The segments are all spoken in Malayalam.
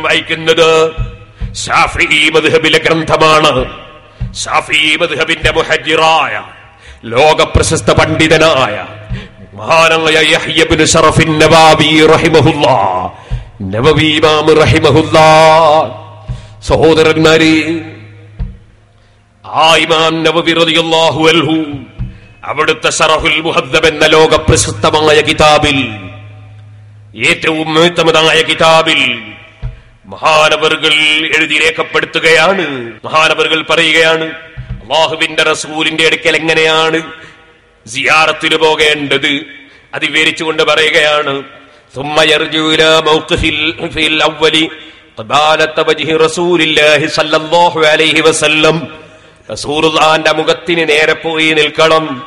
വായിക്കുന്നത് മദ്ഹബിലെ ഗ്രന്ഥമാണ്. മദ്ഹബിന്റെ ലോക പ്രശസ്ത പണ്ഡിതനായ മഹാനായ നവാബി ഇമാം സഹോദരന്മാരെ ആ ഇമാം അവിടുത്തെ ഷറഫുൽ മുഹദ്ദബ് എന്ന ലോക പ്രശസ്തമായ കിതാബിൽ ഏറ്റവും കിതാബിൽ മഹാനവറുകൾ എഴുതി രേഖപ്പെടുത്തുകയാണ്. മഹാനവറുകൾ പറയുകയാണ് അള്ളാഹുവിന്റെ റസൂലിന്റെ അടുക്കൽ എങ്ങനെയാണ് സിയാറത്തിന് പോകേണ്ടത്? അത് വിവരിച്ചുകൊണ്ട് പറയുകയാണ് മുഖത്തിന് നേരെ പോയി നിൽക്കണം.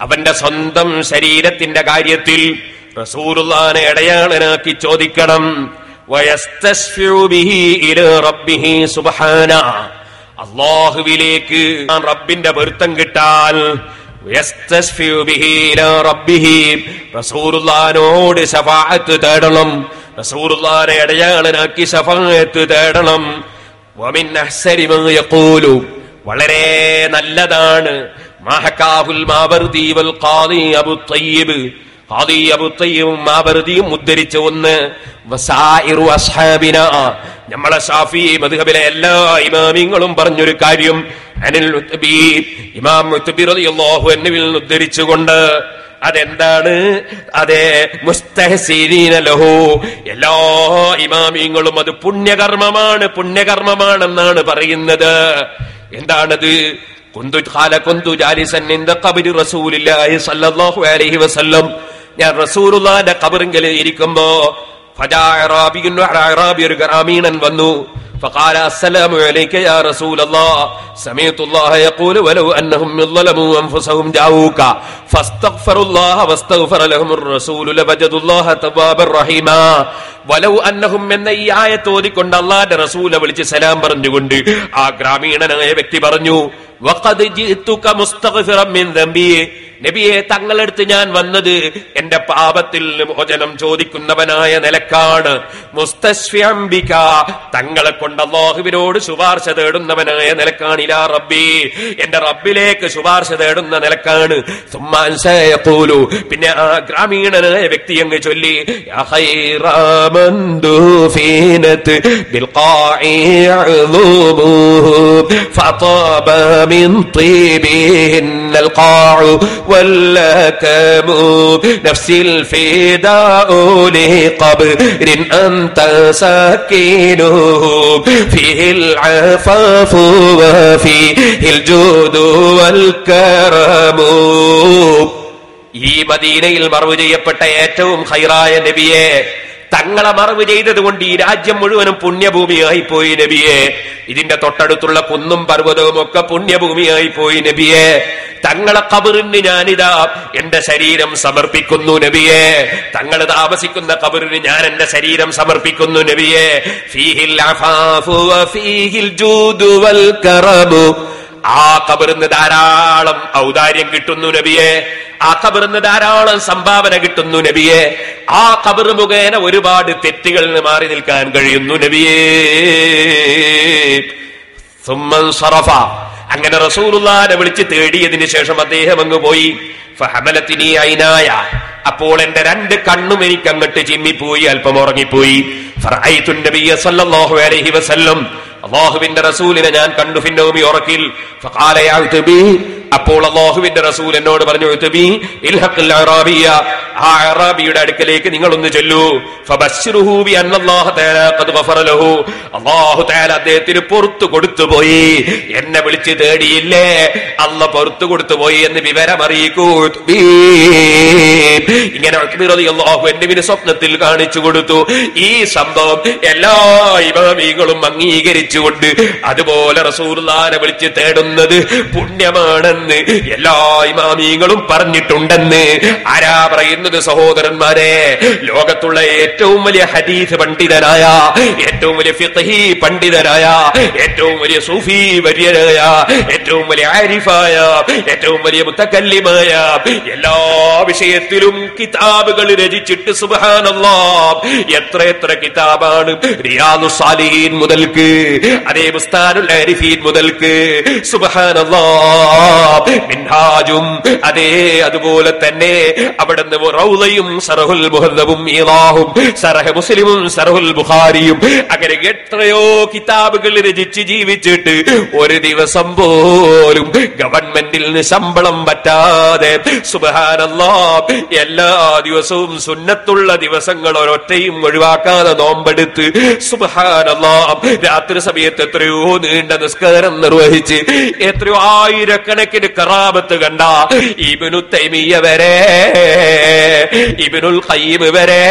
അവന്റെ സ്വന്തം ശരീരത്തിന്റെ കാര്യത്തിൽ റസൂറുള്ളാനെ ഇടയാളനാക്കി ചോദിക്കണം. അള്ളാഹുവിലേക്ക് റബ്ബിന്റെ പൊരുത്തം കിട്ടാൽ റസൂറുല്ലാനോട് ശഫാഅത്ത് തേടണം. റസൂറുല്ലാനെ ഇടയാളനാക്കി ശഫാഅത്ത് തേടണം. വളരെ നല്ലതാണ്. മാഹക്കാഹുൽ മാവർദി വൽ അബു തയ്യിബ്. ഖാദി അബു തയ്യിബും മാവർദിയും ഉദ്ധരിച്ച ഒന്ന് നമ്മളെ ഷാഫി മദ്ഹബിലെ എല്ലാ ഇമാമിങ്ങളും പറഞ്ഞൊരു കാര്യം അനിൽ ഇമാം നിന്ന് ഉദ്ധരിച്ചുകൊണ്ട് അതെന്താണ്? അതെ മുസ്തഹസീനീന ലഹു. എല്ലാ ഇമാമിങ്ങളും അത് പുണ്യകർമ്മമാണ് പുണ്യകർമ്മമാണെന്നാണ് പറയുന്നത്. എന്താണത്? കുന്തു ഖാല കുന്തു ജാലിസൻ ഇൻദ ഖബരി റസൂലില്ലാഹി സ്വല്ലല്ലാഹു അലൈഹി വസല്ലം. ഞാൻ റസൂലുള്ളാഹിന്റെ ഖബറിങ്കൽ ഇരിക്കുമ്പോ ഫജാ അറാബിയുൻ അറാബി ഒരു ഗ്രാമീണൻ വന്നു فقال السلام عليك يا رسول الله سمعت الله يقول ولو انهم ظلموا انفسهم جاءوك فاستغفروا الله واستغفر لهم الرسول لوجدوا الله توابا رحيما ولو انهم എന്ന ഈ ആയത്ത് ഓതിക്കൊണ്ട് അള്ളാന്റെ റസൂലെ വിളിച്ച് സലാം പറഞ്ഞുകൊണ്ട് ആ ഗ്രാമീണനായ വ്യക്തി പറഞ്ഞു വഖദ് ജിഅ്തുക മുസ്തഗ്ഫിറൻ മിൻ ദംബി നബിയെ തങ്ങളടുത്ത് ഞാൻ വന്നത് എന്റെ പാപത്തിൽ മോചനം ചോദിക്കുന്നവനായ നിലക്കാണ് മുസ്തസ്ഫിഅംബിക തങ്ങളെ കൊണ്ട് അള്ളാഹുവിനോട് ശുപാർശ തേടുന്നവനായ നിലക്കാണ് ഇലാ റബ്ബി എന്റെ റബ്ബിലേക്ക് ശുപാർശ തേടുന്ന നിലക്കാണ് സുമ്മാൻ സയഖൂലു പിന്നെ ആ ഗ്രാമീണനായ വ്യക്തി അങ്ങ് ചൊല്ലി യാ ഖൈറാമൻ ദുഫീനത് ബിൽഖാഇ യഅ്ദുമുഹു ഫതാബ മിൻ طيبهن القاع واللكم نفسي الفداء لقبر أنت ساكنه فيه العفاف وفيه الجود والكرم ഈ മദീനയിൽ മറവ് ചെയ്യപ്പെട്ട ഏറ്റവും ഹൈറായ നബിയെ തങ്ങളെ മറവ് ചെയ്തത് കൊണ്ട് ഈ രാജ്യം മുഴുവനും പുണ്യഭൂമിയായി പോയി നബിയെ ഇതിന്റെ തൊട്ടടുത്തുള്ള കുന്നും പർവതവും ഒക്കെ പുണ്യഭൂമിയായി പോയി നബിയെ. തങ്ങളെ കബറിന് ഞാനിതാ എന്റെ ശരീരം സമർപ്പിക്കുന്നു നബിയെ. തങ്ങൾ താമസിക്കുന്ന കബറിന് ഞാൻ എന്റെ ശരീരം സമർപ്പിക്കുന്നു നബിയെ. ഫീഹിൽ ഫീഹിൽ ആ കബറിന് ധാരാളം ഔദാര്യം കിട്ടുന്നു നബിയെ. ആ കബറിന് ധാരാളം സംഭാവന കിട്ടുന്നു നബിയെ. ആ കബർ മുഖേന ഒരുപാട് തെറ്റുകളിൽ നിന്ന് മാറി നിൽക്കാൻ കഴിയുന്നു നബിയേ. സുമ്മൻ സറഫ. അങ്ങനെ റസൂലുള്ളാനെ വിളിച്ച് തേടിയതിനു ശേഷം അദ്ദേഹം അങ്ങ് പോയി. ഐനായ അപ്പോൾ എന്റെ രണ്ട് കണ്ണും എനിക്ക് അങ്ങോട്ട് ചിമ്മിപ്പോയി അല്പം ഉറങ്ങിപ്പോയി. അലൈഹി വസല്ലം. അള്ളാഹുവിന്റെ റസൂലിനെ ഞാൻ കണ്ടു ഫിന്നോമി ഉറക്കിൽ. അപ്പോൾ അള്ളാഹുവിന്റെ റസൂൽ എന്നോട് പറഞ്ഞു ആ അറാബിയുടെ അടുക്കലേക്ക് നിങ്ങൾ ഒന്ന് ചെല്ലൂ തആല അദ്ദേഹത്തിന് പുറത്തു കൊടുത്തുപോയി എന്നെ വിളിച്ച് തേടിയില്ലേ? അല്ല പുറത്തു കൊടുത്തുപോയി എന്ന് വിവരം അറിയിക്കൂ ഇങ്ങനെ അള്ളാഹു എന്നെ സ്വപ്നത്തിൽ കാണിച്ചു കൊടുത്തു. ഈ സംഭവം എല്ലാ ഇമാമികളും അംഗീകരിച്ചുകൊണ്ട് അതുപോലെ റസൂലുള്ളാനെ വിളിച്ച് തേടുന്നത് പുണ്യമാണെന്ന് വേണമെന്ന് എല്ലാ ഇമാമീങ്ങളും പറഞ്ഞിട്ടുണ്ടെന്ന്. ആരാ പറയുന്നത് സഹോദരന്മാരെ? ലോകത്തുള്ള ഏറ്റവും വലിയ ഹദീസ് പണ്ഡിതനായ ഏറ്റവും വലിയ ഫിത്തഹി പണ്ഡിതനായ ഏറ്റവും വലിയ സൂഫി വര്യനായ ഏറ്റവും വലിയ ആരിഫായ ഏറ്റവും വലിയ മുത്തക്കല്ലിമായ എല്ലാ വിഷയത്തിലും കിതാബുകൾ രചിച്ചിട്ട് സുബാനല്ലോ എത്ര എത്ര കിതാബാണ് റിയാദു സാലിഹീൻ മുതൽക്ക് അതേ മുസ്താനുൽ ആരിഫീൻ മുതൽക്ക് സുബഹാനല്ലാ. മിൻഹാജും. അതേ അതുപോലെ തന്നെ അവിടുന്ന് റൗലയും സറഹുൽ മുഹദ്ദബും ഈലാഹും സറഹ മുസ്ലിമും സറഹുൽ ബുഖാരിയും അങ്ങനെ എത്രയോ കിതാബുകൾ രചിച്ച് ജീവിച്ചിട്ട് ഒരു ദിവസം പോലും ഗവൺമെന്റിൽ നിന്ന് ശമ്പളം പറ്റാതെ സുബഹാനല്ലാ എല്ലാ ദിവസവും സുന്നത്തുള്ള ദിവസങ്ങൾ ഒരൊറ്റയും ഒഴിവാക്കാതെ നോമ്പെടുത്ത് സുബഹാനല്ലാ രാത്രി സമയത്ത് എത്രയോ നീണ്ട നിസ്കാരം നിർവഹിച്ച് എത്രയോ ആയിരക്കണക്കിന് കറാമത്ത് കണ്ട ഇബിനു തൈമിയ വരെ ഇബിനുൽ ഖയ്യിം വരെ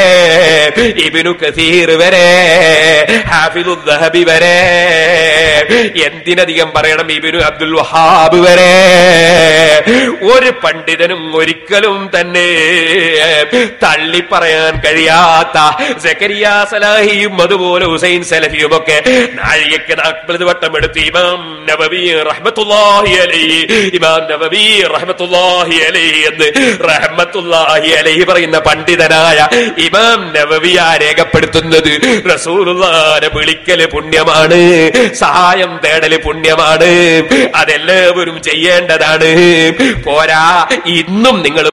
ഇബിനു കസീർ വരെ ഹാഫിദു ദഹബി വരെ എന്തിനധികം പറയണം ഇബിനു അബ്ദുൽ വഹാബ് വരെ. ഒരു പണ്ഡിതനും ഒരിക്കലും തന്നെ തള്ളി പറയാൻ കഴിയാത്ത സക്കരിയ സലാഹിയും അതുപോലെ ഹുസൈൻ സലഫിയും ഒക്കെ നാഴികക്ക് നാൽപ്പത് വട്ടം എടുത്ത് ഇമാം നബബി റഹ്മത്തുല്ലാഹി അലൈഹി അലൈഹി എന്ന് അലൈഹി പറയുന്ന പണ്ഡിതനായ ഇമാം നബവിയ രേഖപ്പെടുത്തുന്നത്. റസൂലുള്ളാനെ വിളിക്കൽ പുണ്യമാണ് സഹായം തേടൽ പുണ്യമാണ് അതെല്ലാവരും ചെയ്യേണ്ടതാണ്. പോരാ ഇന്നും നിങ്ങൾ